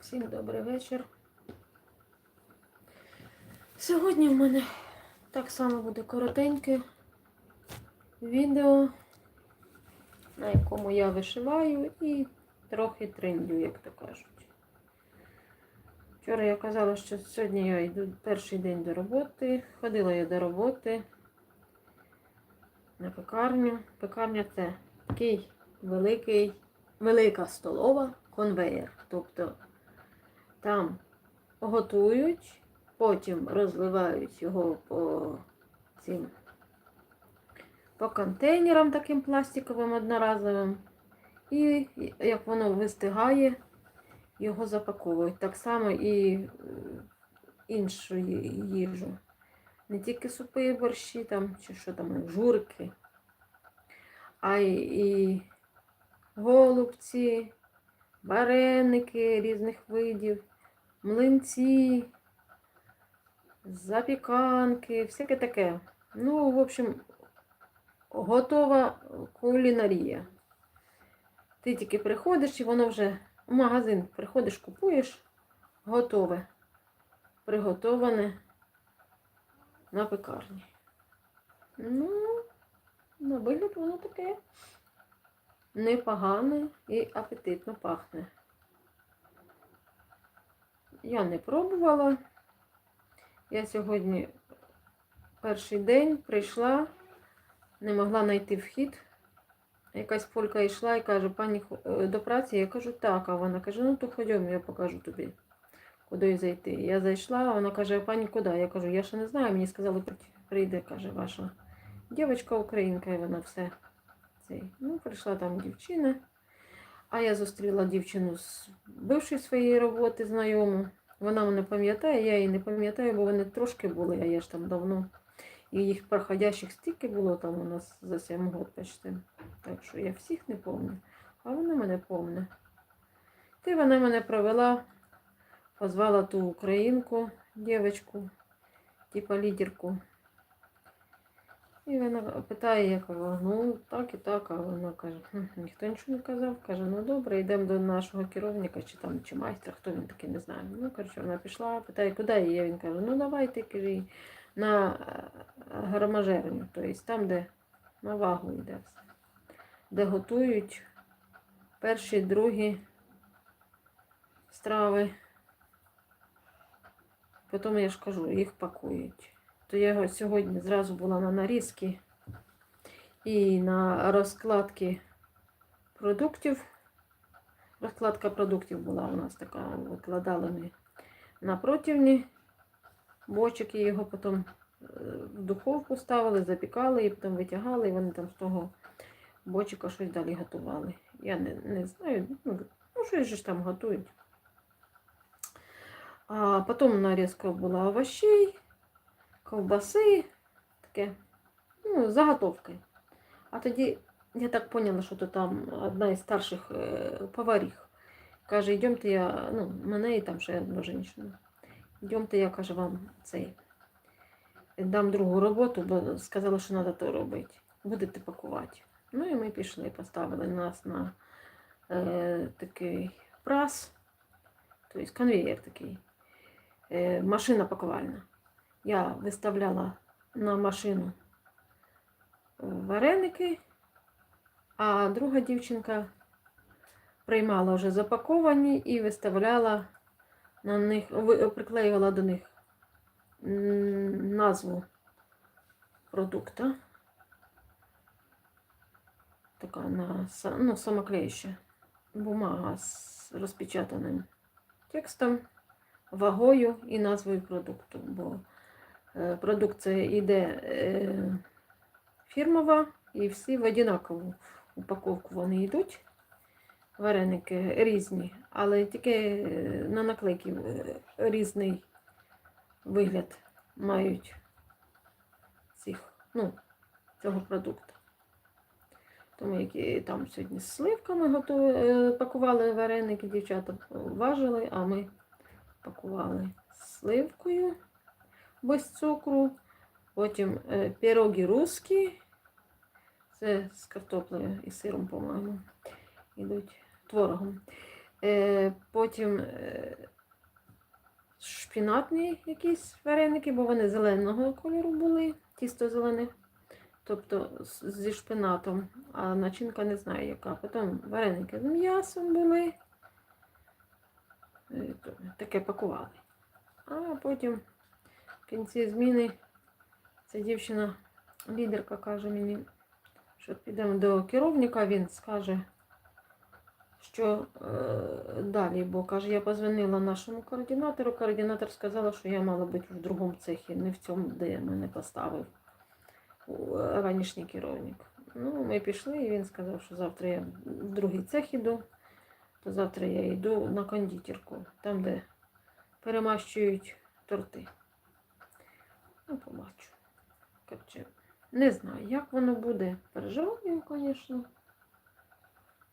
Всім добрий вечір. Сьогодні в мене так само буде коротеньке відео, на якому я вишиваю і трохи трендю, як то кажуть. Вчора я казала, що сьогодні я йду перший день до роботи. Ходила я до роботи на пекарню. Пекарня це такий великий, велика столова конвеєр. Тобто там готують, потім розливають його по цим по контейнерам таким пластиковим одноразовим. І як воно вистигає, його запаковують. Так само і е, іншу їжу. Не тільки супи, борщі там, чи що там, журки, а й і голубці, вареники різних видів, млинці, запіканки, всяке таке. Ну, в общем, готова кулінарія. Ти тільки приходиш і воно вже в магазин приходиш, купуєш, готове, приготоване на пекарні. Ну, на вигляд воно таке непогане і апетитно пахне. Я не пробувала. Я сьогодні перший день прийшла, не могла знайти вхід. Якась полька йшла і каже, пані е, до праці, я кажу, так, а вона каже, ну то ходімо, я покажу тобі, куди зайти. Я зайшла, вона каже, пані куди? Я кажу, я ще не знаю, мені сказали, при- прийде, каже, ваша дівчинка українка, і вона все. Цей. Ну, прийшла там дівчина. А я зустріла дівчину з бившої своєї роботи, знайому. Вона мене пам'ятає, я її не пам'ятаю, бо вони трошки були, а я ж там давно. І їх проходящих стільки було там у нас за 7 років почти. Так що я всіх не пам'ятаю. А вона мене пам'ятає. Ти вона мене провела, позвала ту українку, дівчинку, типа лідерку. І вона питає, я кажу, ну так і так, а вона каже, ніхто нічого не казав. Каже, ну добре, йдемо до нашого керівника, чи там, чи майстра, хто він такий, не знаю. Ну, коротше, вона пішла, питає, куди її? Він каже, ну давайте, каже, на е, громажерню, тобто там, де на вагу йде все. Де готують перші, другі страви. Потім я ж кажу, їх пакують. То я його сьогодні зразу була на нарізки і на розкладки продуктів. Розкладка продуктів була у нас така, викладали ми на противні бочок і його потім е, в духовку ставили, запікали і потім витягали, і вони там з того бочика щось далі готували. Я не, не знаю, ну, ну щось же ж там готують. А потім нарізка була овощей, ковбаси, таке, ну, заготовки. А тоді я так поняла, що то там одна із старших е, поваріх. Каже, йдемте я, ну, мене і там ще одну жінку. Йдемте, я каже, вам цей дам другу роботу, бо сказали, що треба то робити. Будете пакувати. Ну і ми пішли, поставили нас на е, такий прас, тобто конвейер такий, е, машина пакувальна. Я виставляла на машину е, вареники, а друга дівчинка приймала вже запаковані і виставляла на них, приклеювала до них назву продукта. Така на ну, самоклеюща бумага з розпечатаним текстом, вагою і назвою продукту. Бо продукція йде е, фірмова і всі в однакову упаковку вони йдуть. Вареники різні, але тільки е, на наклейки е, різний вигляд мають цих, ну, цього продукту. Тому які там сьогодні з сливками готові, е, пакували вареники, дівчата важили, а ми пакували з сливкою без цукру. Потім е, пироги русські Це з картоплею і сиром, по-моєму. Ідуть творогом. Е, потім е, шпінатні якісь вареники, бо вони зеленого кольору були, тісто зелене. Тобто зі шпинатом, а начинка не знаю яка. Потім вареники з м'ясом були. Таке пакували. А потім в кінці зміни ця дівчина, лідерка каже мені, що підемо до керівника, він скаже, що е, далі, бо каже, я позвонила нашому координатору. Координатор сказала, що я мала бути в другому цехі, не в цьому, де мене поставив ранішній керівник. Ну, ми пішли, і він сказав, що завтра я в другий цех іду, то завтра я йду на кондитерку, там, де перемащують торти. Ну, побачу. Коротше, не знаю, як воно буде. Переживаю, звісно.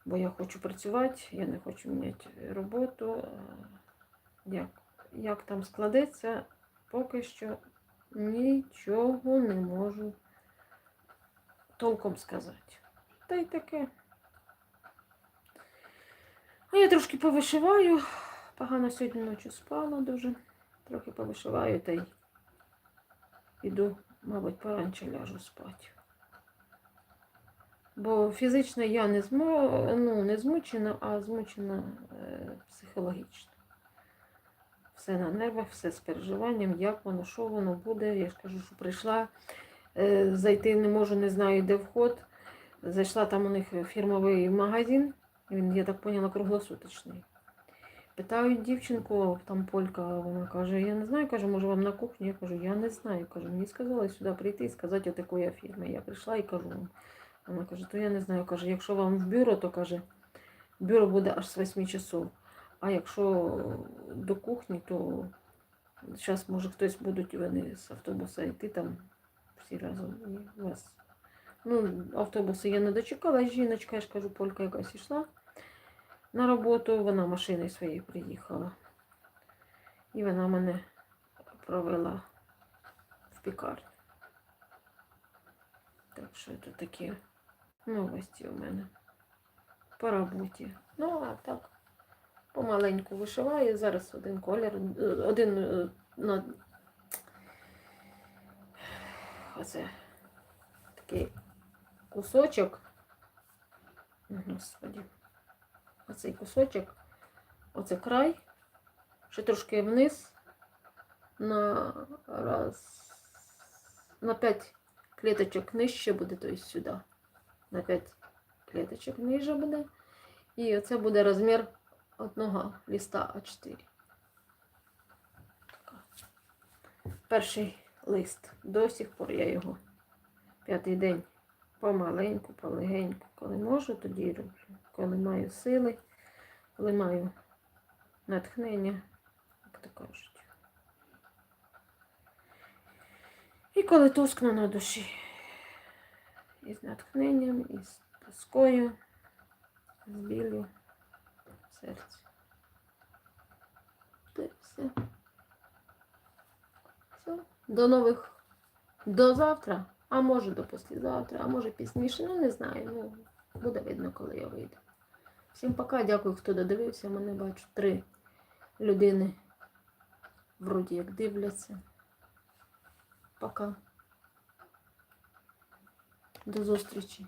Бо я хочу працювати, я не хочу міняти роботу. Як, як там складеться, поки що нічого не можу толком сказати. Та й таке. А я трошки повишиваю. Погано сьогодні ночі спала дуже. Трохи повишиваю та й піду, мабуть, поранче ляжу спати. Бо фізично я не, змо... ну, не змучена, а змучена е, психологічно. Все на нервах, все з переживанням, як воно, що воно буде. Я ж кажу, що прийшла, е, зайти не можу, не знаю, де вход. Зайшла там у них фірмовий магазин, він, я так поняла, круглосуточний. Питають дівчинку, там полька, вона каже, я не знаю, каже, може вам на кухню? Я кажу, я не знаю. Кажу, мені сказали сюди прийти і сказати отакої я фірми. Я прийшла і кажу вам. Вона каже, то я не знаю. Каже, якщо вам в бюро, то каже, бюро буде аж з 8 часов. А якщо до кухні, то зараз може хтось будуть вони з автобуса йти там всі разом і вас. Ну, автобуси я не дочекала, жіночка, я ж кажу, полька якась йшла на роботу, вона машиною своєю приїхала. І вона мене провела в пікарню. Так що це такі новості у мене по роботі. Ну, а так, помаленьку вишиваю. Зараз один колір, один е, на оце такий кусочок. Господи. Оцей кусочок, оце край, ще трошки вниз на раз, на 5 клеточок нижче буде, тобто сюди. На 5 клеточок ниже буде. І оце буде розмір одного листа А4. Перший лист. До сих пор я його п'ятий день помаленьку, полегеньку. Коли можу, тоді роблю. Коли маю сили, коли маю натхнення, як то кажуть. І коли тускно на душі. І з натхненням, і з тоскою, з біллю в серці. Та все. Все. До нових. До завтра. А може до післязавтра, а може пізніше. Ну, не знаю. Ну, буде видно, коли я вийду. Всім пока, дякую, хто додивився. Мене бачу три людини. Вроді як дивляться. Пока. До зустрічі.